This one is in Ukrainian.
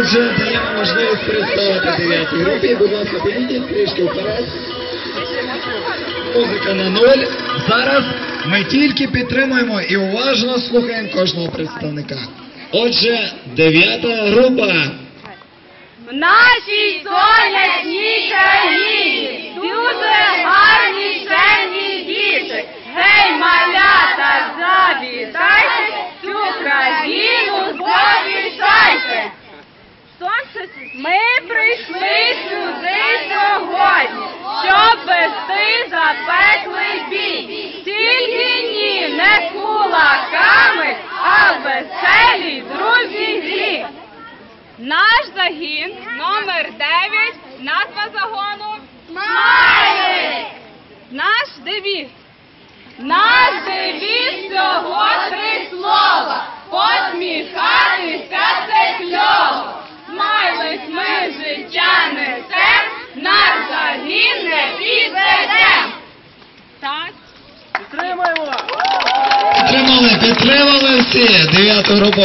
Отже, даємо можливість представити дев'ятій групі. Будь ласка, підійдіть трішки вперед. Музика на ноль. Зараз ми тільки підтримуємо і уважно слухаємо кожного представника. Отже, дев'ята група. В нашій сонячній країні прийшли сюди сьогодні, щоб вести запеклий бій. Тільки ні, не кулаками, а веселі друзі грі. Наш загін номер 9, назва загону Смайлик! Наш девіз. Наш девіз всього Підтримали, підтримали всі дев'яту групу.